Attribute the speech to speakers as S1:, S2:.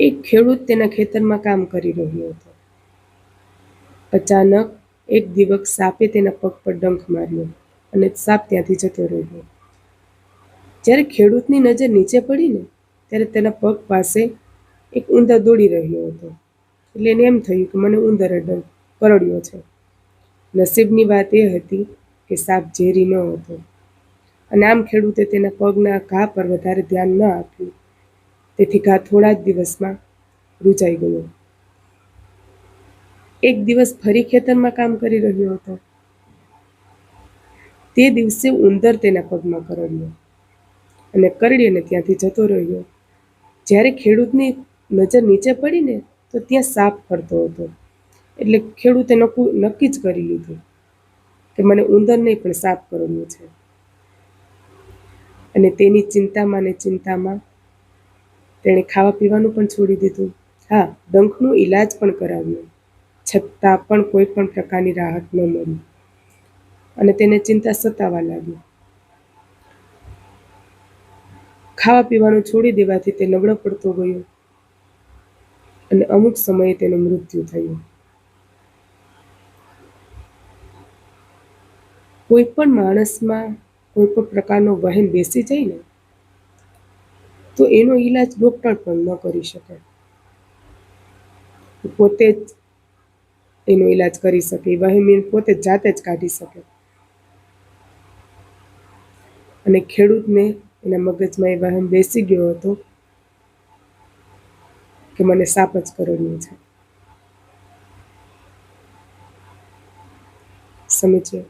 S1: એક ખેડૂત તેના ખેતરમાં કામ કરી રહ્યો હતો. અચાનક એક દિવસ સાપે તેના પગ પર ડંખ માર્યો અને સાપ ત્યાંથી જતો રહ્યો. જ્યારે ખેડૂતની નજર નીચે પડીને ત્યારે તેના પગ પાસે એક ઉંદર દોડી રહ્યો હતો. એટલે એને એમ થયું કે મને ઉંદર ડંખ કરડ્યો છે. નસીબની વાત એ હતી કે સાપ ઝેરી ન હતો. અને આમ ખેડૂતે તેના પગના ઘા પર વધારે ધ્યાન ન આપ્યું. તેથી ઘા થોડા જ દિવસમાં રૂજાઈ ગયો. એક દિવસ ફરી ખેતરમાં કામ કરી રહ્યો હતો. તે દિવસે ઉંદર તેના પગમાં કરડ્યો અને કરડીને ત્યાંથી જતો રહ્યો. જ્યારે ખેડૂતની નજર નીચે પડીને તો ત્યાં સાપ ફરતો હતો. એટલે ખેડૂતે નક્કું નક્કી જ કરી લીધું કે મને ઉંદર નહીં પણ સાપ કરડ્યો છે. અને તેની ચિંતામાં ને ચિંતામાં તેણે ખાવા પીવાનું પણ છોડી દીધું. હા, ડંખનો ઈલાજ પણ કરાવ્યો. છતાં પણ કોઈ પણ પ્રકારની રાહત ન મળી. અને તેને ચિંતા સતાવા લાગી. ખાવા પીવાનું છોડી દેવાથી તે નબળો પડતો ગયો. અને અમુક સમયે તેનું મૃત્યુ થયું. કોઈ પણ માણસમાં કોઈ પણ પ્રકારનો વહેમ બેસી જાય ને તો એનો ઈલાજ ડૉક્ટર પણ ન કરી શકે. પોતે જ એનો ઈલાજ કરી શકે. વહેમીન પોતે જાતે જ કાઢી શકે. અને ખેડૂતને એના મગજમાં એ વહેમ બેસી ગયો હતો કે મને સાપ જ કરડ્યો છે. સમજ્યો?